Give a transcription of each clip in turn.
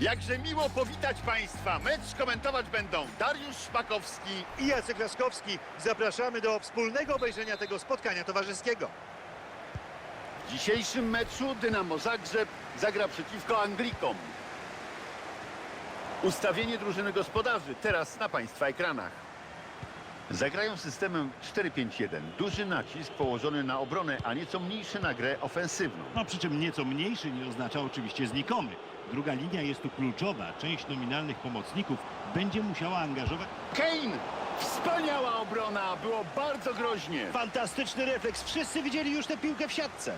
Jakże miło powitać Państwa. Mecz komentować będą Dariusz Szpakowski. i Jacek Laskowski. Zapraszamy do wspólnego obejrzenia tego spotkania towarzyskiego. W dzisiejszym meczu Dynamo Zagrzeb zagra przeciwko Anglikom. Ustawienie drużyny gospodarzy teraz na Państwa ekranach. Zagrają systemem 4-5-1. Duży nacisk położony na obronę, a nieco mniejszy na grę ofensywną. No przy czym nieco mniejszy nie oznacza oczywiście znikomy. Druga linia jest tu kluczowa. Część nominalnych pomocników będzie musiała angażować... Kane! Wspaniała obrona! Było bardzo groźnie. Fantastyczny refleks. Wszyscy widzieli już tę piłkę w siatce.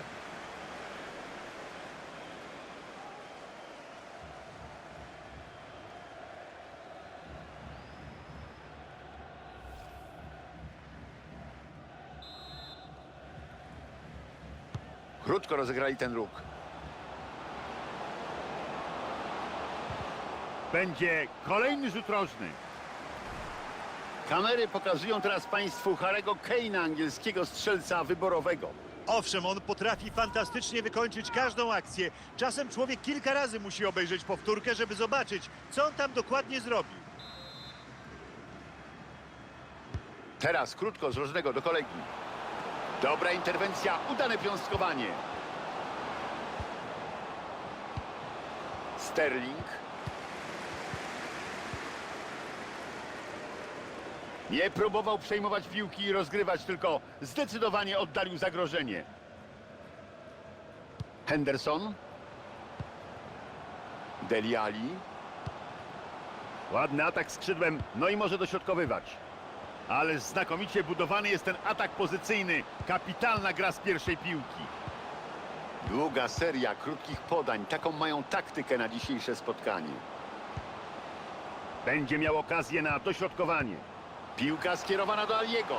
Krótko rozegrali ten ruch. Będzie kolejny rzut rożny. Kamery pokazują teraz Państwu Harego Kane'a, angielskiego strzelca wyborowego. Owszem, on potrafi fantastycznie wykończyć każdą akcję. Czasem człowiek kilka razy musi obejrzeć powtórkę, żeby zobaczyć, co on tam dokładnie zrobił. Teraz krótko z rożnego do kolegi. Dobra interwencja, udane piąstkowanie. Sterling. Nie próbował przejmować piłki i rozgrywać, tylko zdecydowanie oddalił zagrożenie. Henderson. Deli Ali. Ładny atak skrzydłem, no i może dośrodkowywać. Ale znakomicie budowany jest ten atak pozycyjny. Kapitalna gra z pierwszej piłki. Długa seria krótkich podań. Taką mają taktykę na dzisiejsze spotkanie. Będzie miał okazję na dośrodkowanie. Piłka skierowana do Aliego.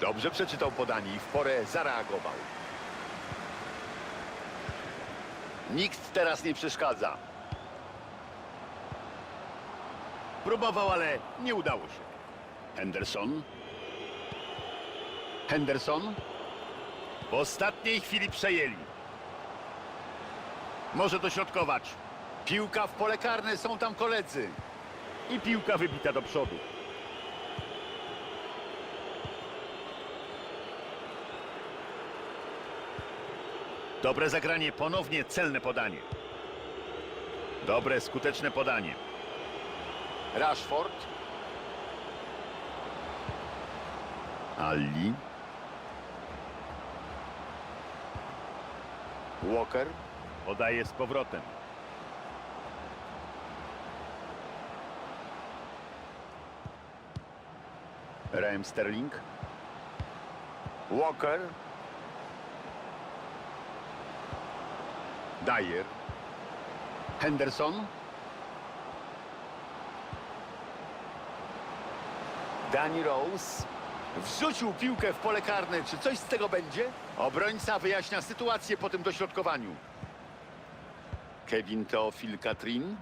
Dobrze przeczytał podanie i w porę zareagował. Nikt teraz nie przeszkadza. Próbował, ale nie udało się. Henderson. Henderson. W ostatniej chwili przejęli. Może dośrodkować. Piłka w pole karne, są tam koledzy. I piłka wybita do przodu. Dobre zagranie, ponownie celne podanie. Dobre, skuteczne podanie. Rashford. Ali. Walker. Podaje z powrotem. Raheem Sterling. Walker. Dyer. Henderson. Danny Rose. Wrzucił piłkę w pole karne. Czy coś z tego będzie? Obrońca wyjaśnia sytuację po tym dośrodkowaniu. Kevin Teofil Katrin.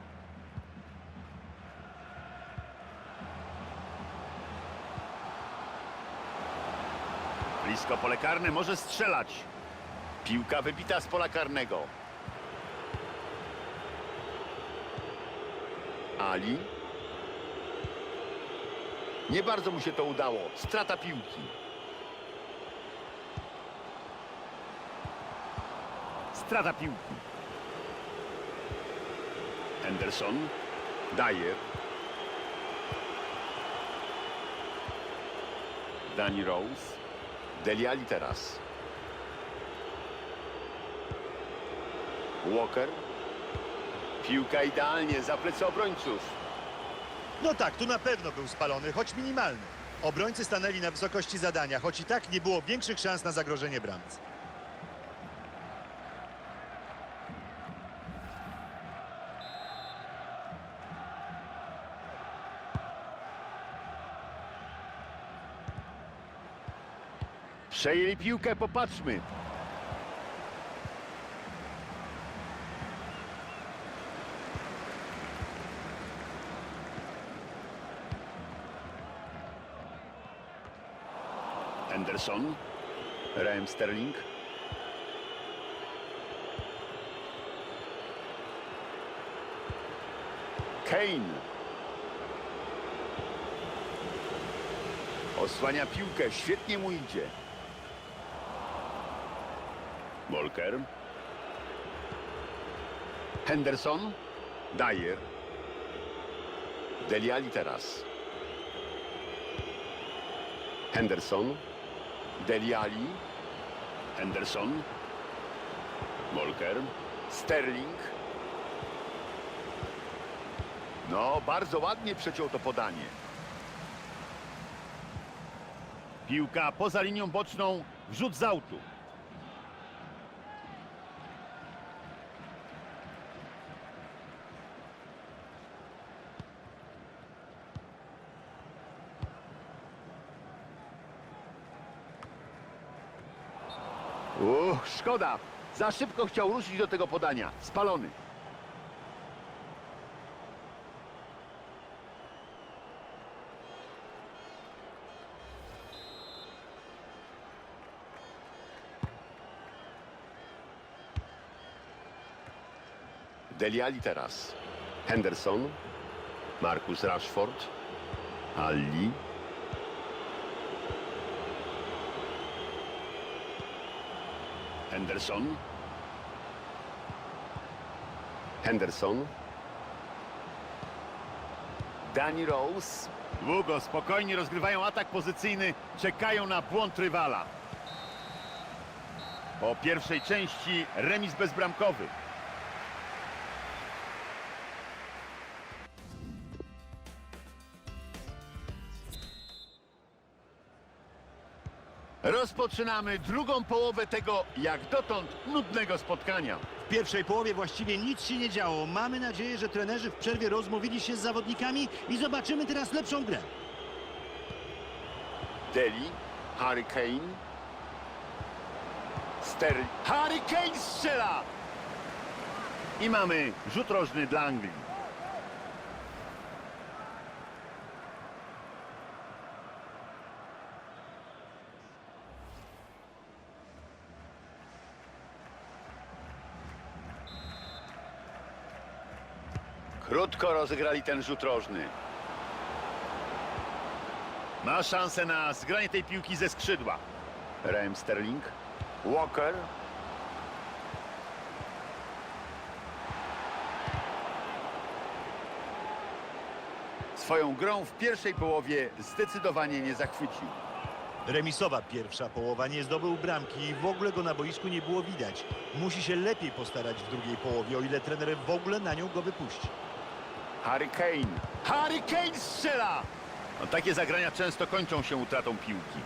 Blisko pole karne może strzelać. Piłka wybita z pola karnego. Ali. Nie bardzo mu się to udało. Strata piłki. Strata piłki. Henderson. Dyer. Danny Rose. Deli Ali teraz. Walker. Piłka idealnie za plecy obrońców. No tak, tu na pewno był spalony, choć minimalny. Obrońcy stanęli na wysokości zadania, choć i tak nie było większych szans na zagrożenie bramce. Przejęli piłkę, popatrzmy. Henderson. Raheem Sterling. Kane. Osłania piłkę, świetnie mu idzie. Walker. Henderson. Dyer. Deliali teraz. Henderson. Deliali. Henderson. Walker. Sterling. No, bardzo ładnie przeciął to podanie. Piłka poza linią boczną, wrzut z autu. Szkoda. Za szybko chciał ruszyć do tego podania. Spalony. Deliali teraz. Henderson. Marcus Rashford. Ali. Henderson. Henderson. Danny Rose. Długo, spokojnie rozgrywają atak pozycyjny, czekają na błąd rywala. Po pierwszej części remis bezbramkowy. Rozpoczynamy drugą połowę tego, jak dotąd, nudnego spotkania. W pierwszej połowie właściwie nic się nie działo. Mamy nadzieję, że trenerzy w przerwie rozmówili się z zawodnikami i zobaczymy teraz lepszą grę. Deli, Harry Kane, Sterling. Harry Kane strzela! I mamy rzut rożny dla Anglii. Krótko rozegrali ten rzut rożny. Ma szansę na zgranie tej piłki ze skrzydła. Raheem Sterling. Walker. Swoją grą w pierwszej połowie zdecydowanie nie zachwycił. Remisowa pierwsza połowa nie zdobył bramki i w ogóle go na boisku nie było widać. Musi się lepiej postarać w drugiej połowie, o ile trener w ogóle na nią go wypuści. Harry Kane. Harry Kane strzela! No, takie zagrania często kończą się utratą piłki.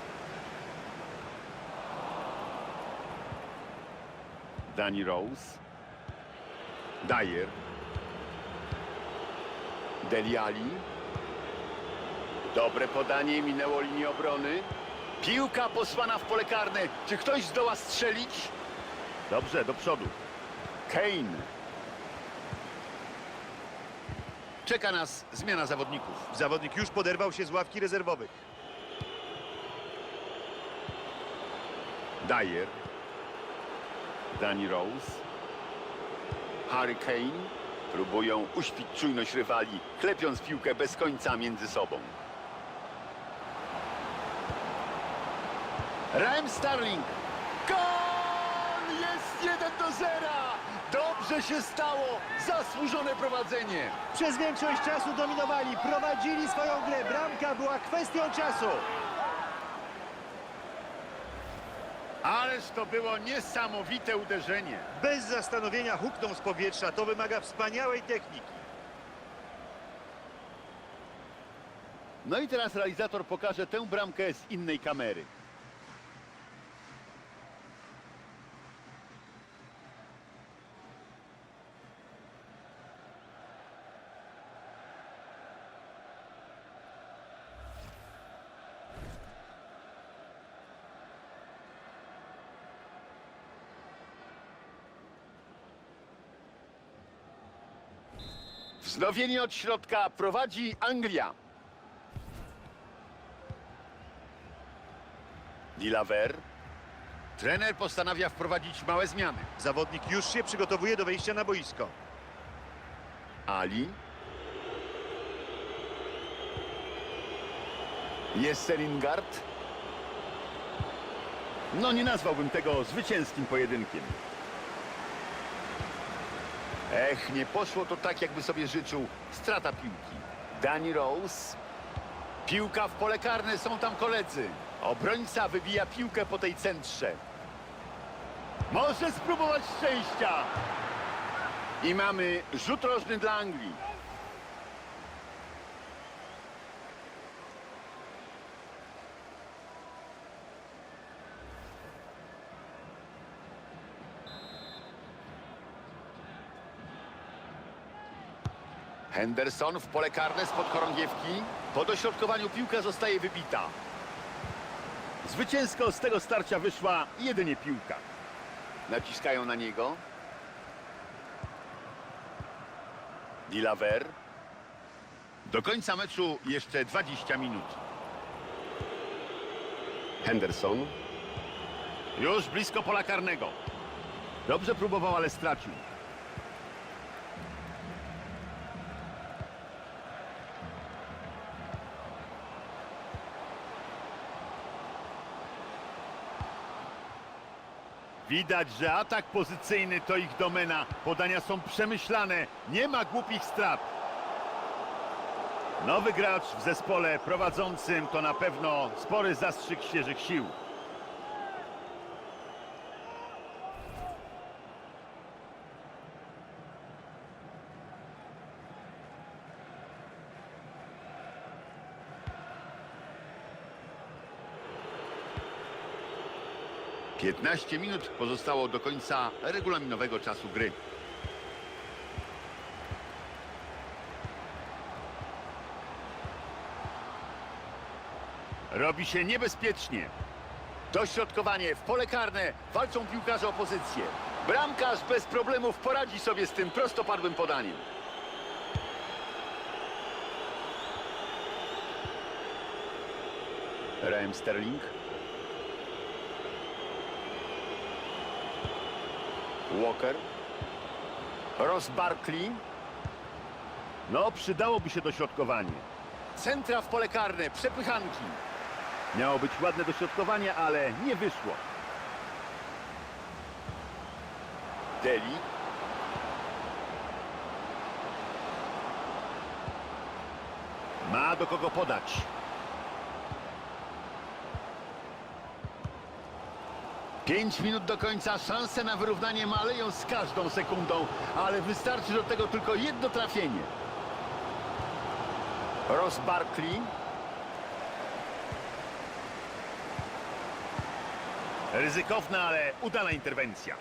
Danny Rose. Dyer. Deliali. Dobre podanie, minęło linię obrony. Piłka posłana w pole karne. Czy ktoś zdoła strzelić? Dobrze, do przodu. Kane. Czeka nas zmiana zawodników. Zawodnik już poderwał się z ławki rezerwowych. Dyer. Danny Rose. Harry Kane. Próbują uśpić czujność rywali, klepiąc piłkę bez końca między sobą. Raheem Sterling. Gol! Jest 1 do 0! Dobrze się stało! Zasłużone prowadzenie! Przez większość czasu dominowali, prowadzili swoją grę. Bramka była kwestią czasu. Ależ to było niesamowite uderzenie. Bez zastanowienia huknął z powietrza. To wymaga wspaniałej techniki. No i teraz realizator pokaże tę bramkę z innej kamery. Wznowienie od środka prowadzi Anglia. Dilaver. Trener postanawia wprowadzić małe zmiany. Zawodnik już się przygotowuje do wejścia na boisko. Ali. Jest Lingard. No nie nazwałbym tego zwycięskim pojedynkiem. Ech, nie poszło to tak, jakby sobie życzył. Strata piłki. Danny Rose. Piłka w pole karne, są tam koledzy. Obrońca wybija piłkę po tej centrze. Może spróbować szczęścia. I mamy rzut rożny dla Anglii. Henderson w pole karne spod chorągiewki. Po dośrodkowaniu piłka zostaje wybita. Zwycięsko z tego starcia wyszła jedynie piłka. Naciskają na niego. Dilaver. Do końca meczu jeszcze 20 minut. Henderson. Już blisko pola karnego. Dobrze próbował, ale stracił. Widać, że atak pozycyjny to ich domena. Podania są przemyślane. Nie ma głupich strat. Nowy gracz w zespole prowadzącym to na pewno spory zastrzyk świeżych sił. Piętnaście minut pozostało do końca regulaminowego czasu gry. Robi się niebezpiecznie. Dośrodkowanie w pole karne. Walczą piłkarze o pozycję. Bramkarz bez problemów poradzi sobie z tym prostopadłym podaniem. Raheem Sterling. Walker. Ross Barkley. No, przydałoby się dośrodkowanie. Centra w pole karne, przepychanki. Miało być ładne dośrodkowanie, ale nie wyszło. Deli. Ma do kogo podać. Pięć minut do końca, szanse na wyrównanie maleją z każdą sekundą, ale wystarczy do tego tylko jedno trafienie. Ross Barkley. Ryzykowna, ale udana interwencja.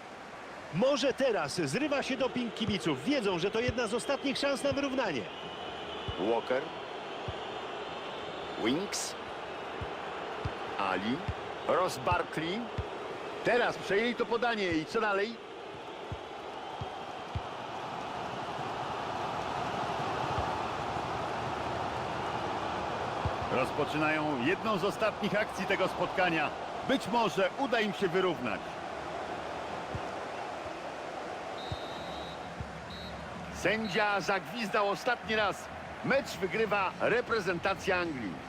Może teraz zrywa się doping kibiców. Wiedzą, że to jedna z ostatnich szans na wyrównanie. Walker. Winks. Ali. Ross Barkley. Teraz przejęli to podanie i co dalej? Rozpoczynają jedną z ostatnich akcji tego spotkania. Być może uda im się wyrównać. Sędzia zagwizdał ostatni raz. Mecz wygrywa reprezentacja Anglii.